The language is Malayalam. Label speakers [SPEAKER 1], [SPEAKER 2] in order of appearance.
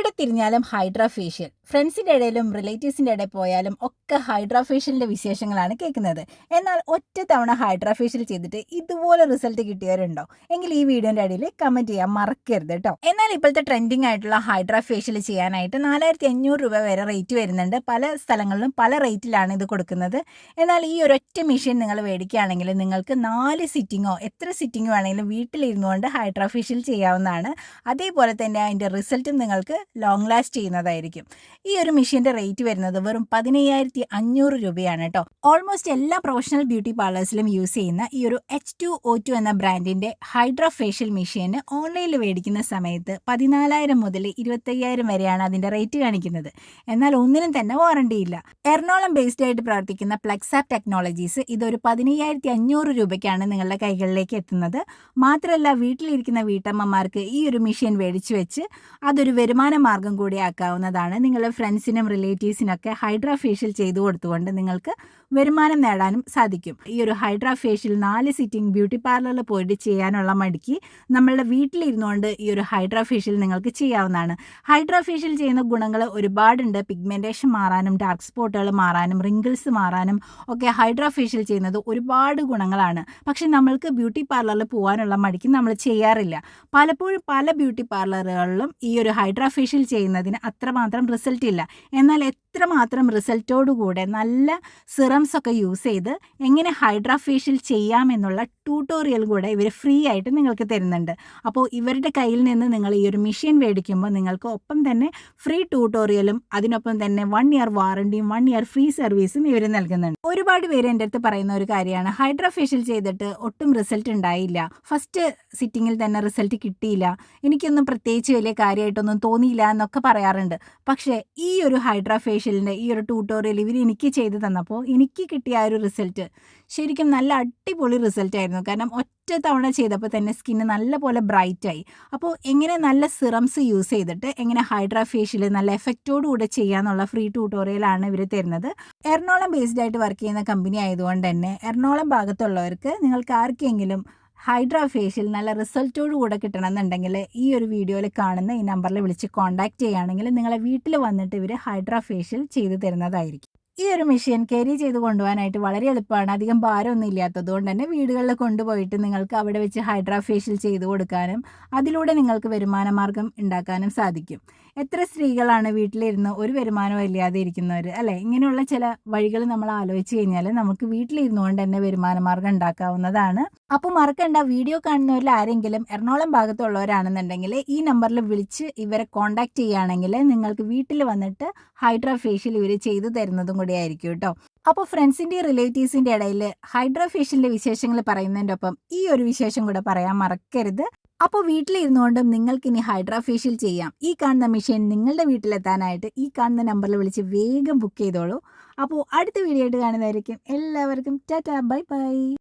[SPEAKER 1] എവിടെ തിരിഞ്ഞാലും ഹൈഡ്രാ ഫേഷ്യൽ. ഫ്രണ്ട്സിന്റെ ഇടയിലും റിലേറ്റീവ്സിന്റെ ഇടയിൽ പോയാലും ഒക്കെ ഹൈഡ്രാഫേഷ്യലിന്റെ വിശേഷങ്ങളാണ് കേൾക്കുന്നത്. എന്നാൽ ഒറ്റ തവണ ഹൈഡ്രാഫേഷ്യൽ ചെയ്തിട്ട് ഇതുപോലെ റിസൾട്ട് കിട്ടിയവരുണ്ടോ? എങ്കിൽ ഈ വീഡിയോന്റെ അടിയിൽ കമന്റ് ചെയ്യാൻ മറക്കരുത് കേട്ടോ എന്നാൽ ഇപ്പോഴത്തെ ട്രെൻഡിങ് ആയിട്ടുള്ള ഹൈഡ്രാഫേഷ്യൽ ചെയ്യാനായിട്ട് നാലായിരത്തി അഞ്ഞൂറ് രൂപ വരെ റേറ്റ് വരുന്നുണ്ട്. പല സ്ഥലങ്ങളിലും പല റേറ്റിലാണ് ഇത് കൊടുക്കുന്നത്. എന്നാൽ ഈ ഒരൊറ്റ മെഷീൻ നിങ്ങൾ മേടിക്കുകയാണെങ്കിൽ നിങ്ങൾക്ക് നാല് സിറ്റിങ്ങോ എത്ര സിറ്റിംഗ് വേണമെങ്കിലും വീട്ടിലിരുന്നുകൊണ്ട് കൊണ്ട് ഹൈഡ്രാഫേഷ്യൽ ചെയ്യാവുന്നതാണ്. അതേപോലെ തന്നെ അതിന്റെ റിസൾട്ടും നിങ്ങൾക്ക് ലോങ് ലാസ്റ്റ് ചെയ്യുന്നതായിരിക്കും. ഈ ഒരു മെഷീന്റെ റേറ്റ് വരുന്നത് വെറും പതിനയ്യായിരത്തി അഞ്ഞൂറ് രൂപയാണ് കേട്ടോ ഓൾമോസ്റ്റ് എല്ലാ പ്രൊഫഷണൽ ബ്യൂട്ടി പാർലേഴ്സിലും യൂസ് ചെയ്യുന്ന ഈ ഒരു എച്ച് ടു ഒ ടു എന്ന ബ്രാൻഡിന്റെ ഹൈഡ്രോ ഫേഷ്യൽ മെഷീന് ഓൺലൈനിൽ മേടിക്കുന്ന സമയത്ത് പതിനാലായിരം മുതൽ ഇരുപത്തയ്യായിരം വരെയാണ് അതിന്റെ റേറ്റ് കാണിക്കുന്നത്. എന്നാൽ ഒന്നിനും തന്നെ വാറണ്ടി ഇല്ല. എറണാകുളം ബേസ്ഡ് ആയിട്ട് പ്രവർത്തിക്കുന്ന പ്ലക്സാപ്പ് ടെക്നോളജീസ് ഇതൊരു പതിനയ്യായിരത്തി അഞ്ഞൂറ് രൂപയ്ക്കാണ് നിങ്ങളുടെ കൈകളിലേക്ക് എത്തുന്നത്. മാത്രമല്ല വീട്ടിലിരിക്കുന്ന വീട്ടമ്മമാർക്ക് ഈ ഒരു മെഷീൻ മേടിച്ചു വെച്ച് അതൊരു വരുമാന മാർഗം കൂടി ആക്കാവുന്നതാണ് നിങ്ങളുടെ ഫ്രണ്ട്സിനും റിലേറ്റീവ്സിനൊക്കെ ഹൈഡ്രാ ഫേഷ്യൽ ചെയ്തു കൊടുത്തുകൊണ്ട് നിങ്ങൾക്ക് വരുമാനം നേടാനും സാധിക്കും. ഈ ഒരു ഹൈഡ്രാ ഫേഷ്യൽ നാല് സിറ്റിംഗ് ബ്യൂട്ടി പാർലറിൽ പോയിട്ട് ചെയ്യാനുള്ള മടിക്ക് നമ്മളുടെ വീട്ടിലിരുന്നുകൊണ്ട് ഈ ഒരു ഹൈഡ്രാ ഫേഷ്യൽ നിങ്ങൾക്ക് ചെയ്യാവുന്നതാണ്. ഹൈഡ്രാ ഫേഷ്യൽ ചെയ്യുന്ന ഗുണങ്ങൾ ഒരുപാടുണ്ട്. പിഗ്മെന്റേഷൻ മാറാനും ഡാർക്ക് സ്പോട്ടുകൾ മാറാനും റിങ്കിൾസ് മാറാനും ഒക്കെ ഹൈഡ്രാ ഫേഷ്യൽ ചെയ്യുന്നത് ഒരുപാട് ഗുണങ്ങളാണ്. പക്ഷെ നമ്മൾക്ക് ബ്യൂട്ടി പാർലറിൽ പോകാനുള്ള മടിക്ക് നമ്മൾ ചെയ്യാറില്ല. പലപ്പോഴും പല ബ്യൂട്ടി പാർലറുകളിലും ഈ ഒരു ഹൈഡ്രാ ഫേഷ്യൽ ചെയ്യുന്നതിന് അത്രമാത്രം റിസൾട്ട് ഇല്ല. എന്നാൽ എത്രമാത്രം റിസൾട്ടോടുകൂടെ നല്ല സിറംസ് ഒക്കെ യൂസ് ചെയ്ത് എങ്ങനെ ഹൈഡ്രാ ഫേഷ്യൽ ചെയ്യാമെന്നുള്ള ട്യൂട്ടോറിയൽ കൂടെ ഇവർ ഫ്രീ ആയിട്ട് നിങ്ങൾക്ക് തരുന്നുണ്ട്. അപ്പോൾ ഇവരുടെ കയ്യിൽ നിന്ന് നിങ്ങൾ ഈ ഒരു മെഷീൻ മേടിക്കുമ്പോൾ നിങ്ങൾക്ക് ഒപ്പം തന്നെ ഫ്രീ ട്യൂട്ടോറിയലും അതിനൊപ്പം തന്നെ വൺ ഇയർ വാറണ്ടിയും വൺ ഇയർ ഫ്രീ സർവീസും ഇവർ നൽകുന്നുണ്ട്. ഒരുപാട് പേര് എന്റെ അടുത്ത് പറയുന്ന ഒരു കാര്യമാണ് ഹൈഡ്രാ ഫേഷ്യൽ ചെയ്തിട്ട് ഒട്ടും റിസൾട്ട് ഉണ്ടായില്ല. ഫസ്റ്റ് സിറ്റിങ്ങിൽ തന്നെ റിസൾട്ട് കിട്ടിയില്ല. എനിക്കൊന്നും പ്രത്യേകിച്ച് വലിയ കാര്യമായിട്ടൊന്നും തോന്നിയില്ല എന്നൊക്കെ പറയാറുണ്ട്. പക്ഷേ ഈ ഒരു ഹൈഡ്രാ ഫേഷ്യലിന്റെ ഈ ഒരു ട്യൂട്ടോറിയൽ ഇവർ എനിക്ക് ചെയ്ത് തന്നപ്പോൾ എനിക്ക് കിട്ടിയ ആ ഒരു റിസൾട്ട് ശരിക്കും നല്ല അടിപൊളി റിസൾട്ട് ആയിരുന്നു. കാരണം ഒറ്റ തവണ ചെയ്തപ്പോൾ തന്നെ സ്കിന്ന് നല്ലപോലെ ബ്രൈറ്റായി അപ്പോൾ എങ്ങനെ നല്ല സിറംസ് യൂസ് ചെയ്തിട്ട് എങ്ങനെ ഹൈഡ്രാ ഫേഷ്യൽ നല്ല എഫക്റ്റോടുകൂടെ ചെയ്യാമെന്നുള്ള ഫ്രീ ട്യൂട്ടോറിയലാണ് ഇവർ തരുന്നത്. എറണാകുളം ബേസ്ഡ് ആയിട്ട് വർക്ക് ചെയ്യുന്ന കമ്പനി ആയതുകൊണ്ട് തന്നെ എറണാകുളം ഭാഗത്തുള്ളവർക്ക് നിങ്ങൾക്ക് ആർക്കെങ്കിലും ഹൈഡ്രാ ഫേഷ്യൽ നല്ല റിസൾട്ടോട് കൂടെ കിട്ടണമെന്നുണ്ടെങ്കിൽ ഈ ഒരു വീഡിയോയിൽ കാണുന്ന ഈ നമ്പറിൽ വിളിച്ച് കോൺടാക്റ്റ് ചെയ്യുകയാണെങ്കിൽ നിങ്ങളെ വീട്ടിൽ വന്നിട്ട് ഇവർ ഹൈഡ്രാ ഫേഷ്യൽ ചെയ്തു തരുന്നതായിരിക്കും. ഈ ഒരു മെഷീൻ ക്യാരി ചെയ്ത് കൊണ്ടുപോകാനായിട്ട് വളരെ എളുപ്പമാണ്. അധികം ഭാരമൊന്നും ഇല്ലാത്തത് കൊണ്ട് തന്നെ വീടുകളിൽ കൊണ്ടുപോയിട്ട് നിങ്ങൾക്ക് അവിടെ വെച്ച് ഹൈഡ്രാ ഫേഷ്യൽ ചെയ്ത് കൊടുക്കാനും അതിലൂടെ നിങ്ങൾക്ക് വരുമാനമാർഗം ഉണ്ടാക്കാനും സാധിക്കും. എത്ര സ്ത്രീകളാണ് വീട്ടിലിരുന്ന് ഒരു വരുമാനവും ഇല്ലാതെ ഇരിക്കുന്നവർ അല്ലേ? ഇങ്ങനെയുള്ള ചില വഴികൾ നമ്മൾ ആലോചിച്ച് കഴിഞ്ഞാൽ നമുക്ക് വീട്ടിലിരുന്നുകൊണ്ട് തന്നെ വരുമാന മാർഗം ഉണ്ടാക്കാവുന്നതാണ്. അപ്പോൾ മറക്കണ്ട വീഡിയോ കാണുന്നവരിൽ ആരെങ്കിലും എറണാകുളം ഭാഗത്തുള്ളവരാണെന്നുണ്ടെങ്കിൽ ഈ നമ്പറിൽ വിളിച്ച് ഇവരെ കോൺടാക്ട് ചെയ്യുകയാണെങ്കിൽ നിങ്ങൾക്ക് വീട്ടിൽ വന്നിട്ട് ഹൈഡ്രാ ഫേഷ്യൽ ഇവർ ചെയ്തു തരുന്നതും കൂടി ആയിരിക്കും കേട്ടോ. അപ്പോൾ ഫ്രണ്ട്സിന്റെയും റിലേറ്റീവ്സിന്റെ ഇടയിൽ ഹൈഡ്രാ ഫേഷ്യലിന്റെ വിശേഷങ്ങൾ പറയുന്നതിന്റെ ഒപ്പം ഈ ഒരു വിശേഷം കൂടെ പറയാൻ മറക്കരുത്. അപ്പോൾ വീട്ടിലിരുന്നുകൊണ്ടും നിങ്ങൾക്ക് ഇനി ഹൈഡ്രാ ഫേഷ്യൽ ചെയ്യാം. ഈ കാണുന്ന മെഷീൻ നിങ്ങളുടെ വീട്ടിലെത്താനായിട്ട് ഈ കാണുന്ന നമ്പറിൽ വിളിച്ച് വേഗം ബുക്ക് ചെയ്തോളൂ. അപ്പോൾ അടുത്ത വീഡിയോ ആയിട്ട് കാണുന്നതായിരിക്കും എല്ലാവർക്കും ടാറ്റാ ബൈ ബൈ.